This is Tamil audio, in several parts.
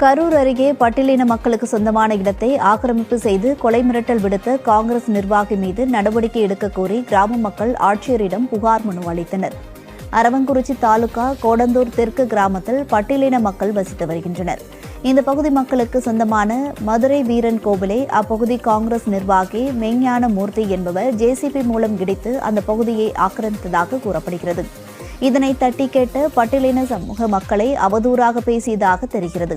கரூர் அருகே பட்டியலின மக்களுக்கு சொந்தமான இடத்தை ஆக்கிரமிப்பு செய்து கொலை மிரட்டல் விடுத்த காங்கிரஸ் நிர்வாகி மீது நடவடிக்கை எடுக்க கோரி கிராம மக்கள் ஆட்சியரிடம் புகார் மனு அளித்தனர். அரவங்குறிச்சி தாலுகா கோடந்தூர் தெற்கு கிராமத்தில் பட்டியலின மக்கள் வசித்து வருகின்றனர். இந்த பகுதி மக்களுக்கு சொந்தமான மதுரை வீரன் கோவிலை அப்பகுதி காங்கிரஸ் நிர்வாகி மெய்ஞான மூர்த்தி என்பவர் ஜேசிபி மூலம் இடித்து அந்த பகுதியை ஆக்கிரமித்ததாக கூறப்படுகிறது. இதனை தட்டி கேட்ட பட்டியலின சமூக மக்களை அவதூறாக பேசியதாக தெரிகிறது.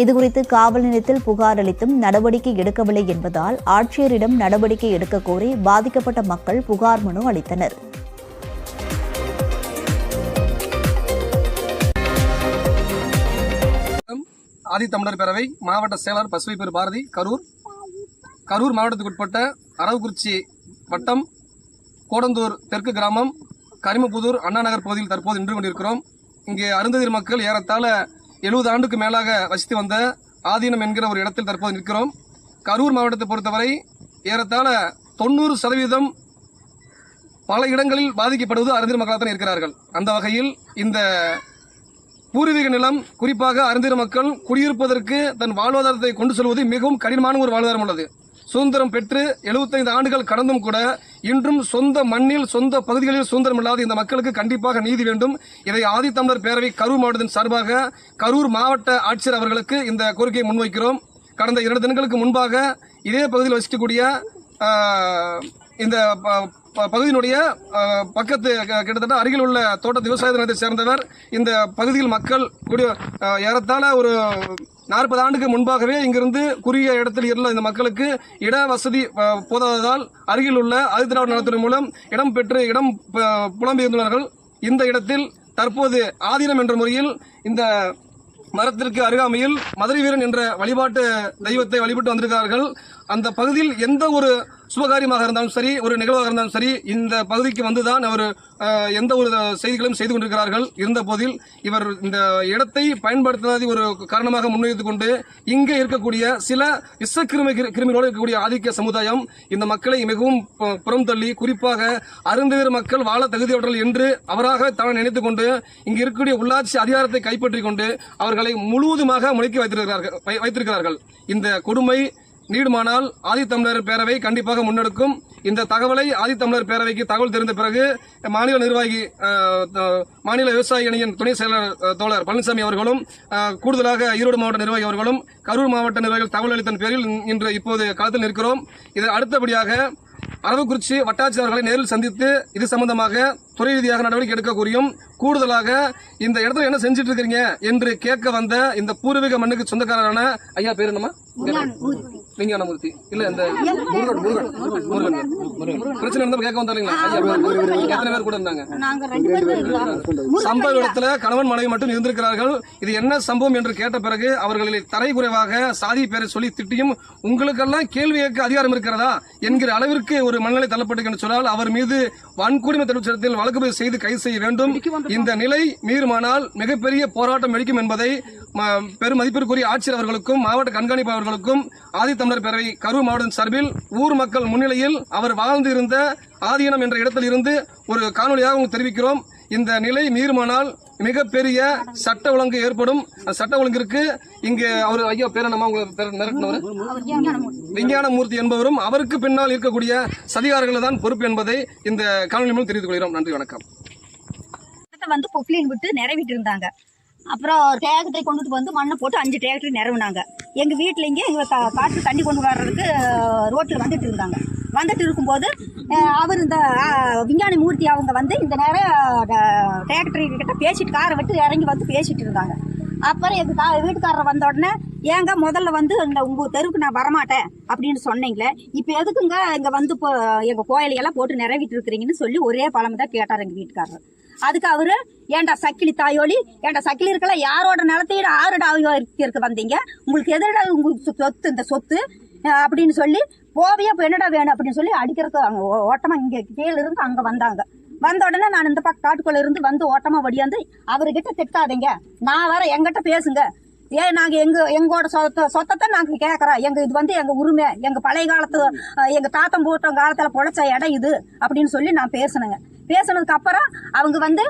இதுகுறித்து காவல் நிலையத்தில் புகார் அளித்தும் நடவடிக்கை எடுக்கவில்லை என்பதால் ஆட்சியரிடம் நடவடிக்கை எடுக்க கோரி பாதிக்கப்பட்ட மக்கள் புகார் மனு அளித்தனர். ஆதித்தமிழர் பேரவை மாவட்ட செயலர் பசுமை பெரு பாரதி கரூர். கரூர் மாவட்டத்துக்கு உட்பட்ட அரவக்குறிச்சி வட்டம் கோடந்தூர் தெற்கு கிராமம் கரிமபுதூர் அண்ணா நகர் பகுதியில் தற்போது நின்று கொண்டிருக்கிறோம். இங்கே அருந்ததிர் மக்கள் ஏறத்தாழ எழுபது ஆண்டுக்கு மேலாக வசித்து வந்த ஆதீனம் என்கிற ஒரு இடத்தில் தற்போது நிற்கிறோம். கரூர் மாவட்டத்தை பொறுத்தவரை ஏறத்தாழ தொண்ணூறு சதவீதம் பல இடங்களில் பாதிக்கப்படுவது அருந்திர மக்களாக தான் இருக்கிறார்கள். அந்த வகையில் இந்த பூர்வீக நிலம் குறிப்பாக அருந்திர மக்கள் குடியிருப்பதற்கு தன் வாழ்வாதாரத்தை கொண்டு செல்வது மிகவும் கடினமான ஒரு வாழ்வாதாரம் உள்ளது. சுதந்திரம் பெற்று 75 ஆண்டுகள் கடந்தும் கூட இன்றும் சொந்த மண்ணில் சொந்த பகுதிகளில் சுதந்திரம் இல்லாத இந்த மக்களுக்கு கண்டிப்பாக நீதி வேண்டும். இதை ஆதித்தமிழர் பேரவை கரூர் மாவட்டத்தின் சார்பாக கரூர் மாவட்ட ஆட்சியர் அவர்களுக்கு இந்த கோரிக்கையை முன்வைக்கிறோம். கடந்த இரண்டு தினங்களுக்கு முன்பாக இதே பகுதியில் வசிக்கக்கூடிய இந்த ப- பகுதியினுடைய பக்கத்து க- கிட்டத்தட்ட அருகில் உள்ள தோட்டத்து விவசாய தினத்தை சேர்ந்தவர். இந்த பகுதியில் மக்கள் கூடிய ஏறத்தாழ ஒரு நாற்பது ஆண்டுக்கு முன்பாகவே இங்கிருந்து குறுகிய இடத்தில் இருந்த இந்த மக்களுக்கு இட வசதி போதாததால் அருகில் உள்ள ஆதித்திராவிட நலத்துறை மூலம் இடம் பெற்று இடம் புலம்பெயர்ந்துள்ளார்கள் இந்த இடத்தில் தற்போது ஆதீனம் என்ற முறையில் இந்த மரத்திற்கு அருகாமையில் மதுரை வீரன் என்ற வழிபாட்டு தெய்வத்தை வழிபட்டு வந்திருக்கிறார்கள். அந்த பகுதியில் எந்த ஒரு சுபகாரியமாக இருந்தாலும் சரி ஒரு நிகழ்வாக இருந்தாலும் சரி இந்த பகுதிக்கு வந்துதான் அவர் எந்த ஒரு செய்திகளையும் செய்து கொண்டிருக்கிறார்கள். இருந்த போதில் இவர் இந்த இடத்தை பயன்படுத்தாத ஒரு காரணமாக முன்வைத்துக் கொண்டு இங்கே இருக்கக்கூடிய சில விஷக்கிருமி கிருமிகளோடு இருக்கக்கூடிய ஆதிக்க சமுதாயம் இந்த மக்களை மிகவும் புறம் தள்ளி குறிப்பாக அருந்ததிர் மக்கள் வாழ தகுதியவர்கள் என்று அவராக தான் நினைத்துக் கொண்டு இங்கு இருக்கக்கூடிய உள்ளாட்சி அதிகாரத்தை கைப்பற்றிக் கொண்டு அவர்களை முழுவதுமாக முடக்கி வைத்திருக்கிறார்கள் வைத்திருக்கிறார்கள். இந்த கொடுமை நீடுமானால் ஆதித்தமிழர் பேரவை கண்டிப்பாக முன்னெடுக்கும். இந்த தகவலை ஆதித்தமிழர் பேரவைக்கு தகவல் தெரிந்த பிறகு மாநில நிர்வாகி மாநில விவசாய அணியின் துணை செயலர் தோழர் பழனிசாமி அவர்களும் கூடுதலாக ஈரோடு மாவட்ட நிர்வாகி அவர்களும் கரூர் மாவட்ட நிர்வாகிகள் தகவல் அளித்தன் பேரில் இன்று இப்போது களத்தில் நிற்கிறோம். இதன் அடுத்தபடியாக அரவக்குறிச்சி வட்டாட்சியர்களை நேரில் சந்தித்து இது சம்பந்தமாக துறை ரீதியாக நடவடிக்கை எடுக்க கூறியும் கூடுதலாக இந்த இடத்துல என்ன செஞ்சுட்டு இருக்கிறீங்க என்று கேட்க வந்த இந்த பூர்வீக மண்ணுக்கு சொந்தக்காரரான ஐயா பேர் என்னமா விஞ்ஞானமூர்த்தி இல்ல இந்த முருகன் முருகன் முருகன். பிரச்சனை இருந்தா கேட்க வந்தாருங்களா எத்தனை பேர் கூட இருந்தாங்க. சம்பவ இடத்துல கணவன் மனைவி மட்டும் இருந்திருக்கிறார்கள். இது என்ன சம்பவம் என்று கேட்ட பிறகு அவர்களை தரைக்குறைவாக சாதி பேரை சொல்லி திட்டியும் உங்களுக்கெல்லாம் கேள்வி கேட்க அதிகாரம் இருக்கிறதா? என்கிற அளவிற்கு ஒரு மனநிலை தள்ளப்பட்டு என்று சொன்னால் அவர் மீது வன்கொடுமை தடுப்பு சட்டத்தில் வழக்கு பதிவு செய்து கைது செய்ய வேண்டும். இந்த நிலை மீறுமானால் மிகப்பெரிய போராட்டம் வெடிக்கும் என்பதை பெரும் மதிப்பிற்குரிய ஆட்சியர் அவர்களுக்கும் மாவட்ட கண்காணிப்பு அவர்களுக்கும் ஆதித்தமிழர் பேரவை கரூர் மாவட்டம் சார்பில் ஊர் மக்கள் முன்னிலையில் அவர் வாழ்ந்து இருந்த ஆதீனம் என்ற இடத்தில் இருந்து ஒரு காணொலியாக தெரிவிக்கிறோம். இந்த நிலை மீறுமானால் மிகப்பெரிய சட்ட ஒழுங்கு ஏற்படும். சட்ட ஒழுங்கிற்கு இங்கு அவர் ஐயா பேர் என்னமா மிரட்டினவர்? விஞ்ஞான மூர்த்தி என்பவரும் அவருக்கு பின்னால் இருக்கக்கூடிய சதிகாரர்கள் தான் பொறுப்பு என்பதை இந்த காணொலி மூலம் தெரிவித்துக் கொள்கிறோம். நன்றி வணக்கம். வந்து பொக்லின் விட்டு நிறைவிட்டு இருந்தாங்க. அப்புறம் டிராக்டரை கொண்டுட்டு வந்து மண்ணை போட்டு அஞ்சு டிராக்டர் நிறவுனாங்க. எங்க வீட்டுல இங்கே எங்க காற்று தண்ணி கொண்டு வர்றதுக்கு ரோட்ல வந்துட்டு இருந்தாங்க. வந்துட்டு இருக்கும்போது அவர் இந்த விஞ்ஞானி மூர்த்தி அவங்க வந்து இந்த நேரம் டிராக்டர் கிட்ட பேசிட்டு காரை விட்டு இறங்கி வந்து பேசிட்டு இருந்தாங்க. அப்புறம் எங்கள் கா வீட்டுக்காரர் வந்த உடனே ஏங்க முதல்ல வந்து இந்த உங்கள் தெருவுக்கு நான் வரமாட்டேன் அப்படின்னு சொன்னீங்களே. இப்போ எதுக்குங்க இங்கே வந்து இப்போ எங்கள் கோயிலையெல்லாம் போட்டு நிறைவிட்டு இருக்கிறீங்கன்னு சொல்லி ஒரே பழமை தான் கேட்டார் எங்கள் வீட்டுக்காரர். அதுக்கு அவரு ஏன்டா சக்கிலி தாயோலி? ஏன்டா சக்கிலி இருக்கல? யாரோட நிலத்தையும் ஆறுடா இருக்க வந்தீங்க? உங்களுக்கு எதிரடா உங்களுக்கு சொ- சொத்து இந்த சொத்து அப்படின்னு சொல்லி போவியா என்னடா வேணும் அப்படின்னு சொல்லி அடிக்கிறதுக்கு அவங்க ஓ- இங்கே கீழே இருந்து அங்கே வந்தாங்க. வந்த உடனே நான் இந்த பக்கம் காட்டுக்குள்ள இருந்து வந்து ஓட்டமாக வடியாந்து அவர்கிட்ட திட்டாதீங்க. நான் வர எங்கிட்ட பேசுங்க. ஏன் நாங்கள் எங்க எங்களோட சொத்த சொத்தத்தை நாங்கள் கேட்குறோம் எங்கள் இது வந்து எங்கள் உரிமை. எங்கள் பழைய காலத்து எங்கள் தாத்தம் போட்ட காலத்தில் பொழைச்ச இடம் இது அப்படின்னு சொல்லி நான் பேசினேங்க. பேசினதுக்கு அப்புறம் அவங்க வந்து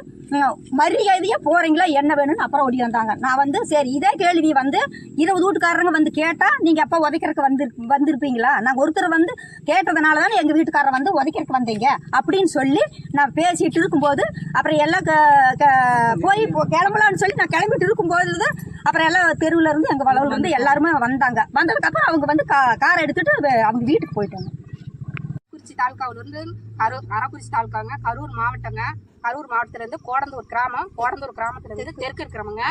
மரியாதையாக போகிறீங்களா போறீங்களா? என்ன வேணும்னு அப்புறம் ஓடி வந்தாங்க. நான் வந்து சரி இதே கேள்வி வந்து இருபது வீட்டுக்காரங்க வந்து கேட்டா நீங்க எப்போ உதைக்கிறதுக்கு வந்து வந்திருப்பீங்களா? நாங்கள் ஒருத்தர் வந்து கேட்டதுனால தானே எங்க வீட்டுக்காரர் வந்து உதைக்கிறதுக்கு வந்தீங்க அப்படின்னு சொல்லி நான் பேசிட்டு இருக்கும்போது அப்புறம் எல்லாம் க- க- போய் கிளம்பலான்னு சொல்லி நான் கிளம்பிட்டு இருக்கும்போது தான் அப்புறம் எல்லாம் தெருவில் இருந்து எங்கள் வளவில் இருந்து எல்லாருமே வந்தாங்க. வந்ததுக்கப்புறம் அவங்க வந்து கா- காரை எடுத்துட்டு அவங்க வீட்டுக்கு போயிட்டாங்க. குறிச்சி தாலுக்காவில் இருந்து கரூர் அரக்குறிச்சி தாலுக்காங்க கரூர் மாவட்டங்க கரூர் மாவட்டத்துல இருந்து கோடந்தூர் கிராமம் கோடந்தூர் கிராமத்துல இருந்து தெற்கு இருக்கிறவங்க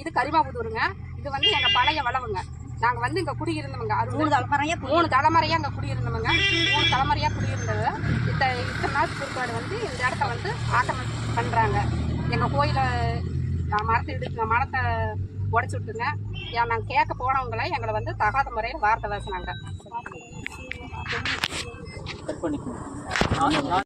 இது கரிமாபுதூருங்க. இது வந்து எங்க பழைய வளவுங்க. நாங்க வந்து இங்க குடியிருந்தவங்க அது மூணு தலைமுறையா மூணு தலைமுறையா அங்க குடியிருந்தவங்க. மூணு தலைமுறையா குடியிருந்தது. இத்த இத்தனை நாள் பிற்பாடு வந்து இந்த இடத்த வந்து ஆக்கிரமிப்பு பண்றாங்க. எங்க கோயில நான் மரத்தை எடுத்து மரத்தை உடச்சு விட்டுங்க. ஏன் நாங்கள் கேட்க போனவங்களை எங்களை வந்து தகாத முறையில் வார்த்தை பேசுனாங்க. கட் பண்ணிக்கணும்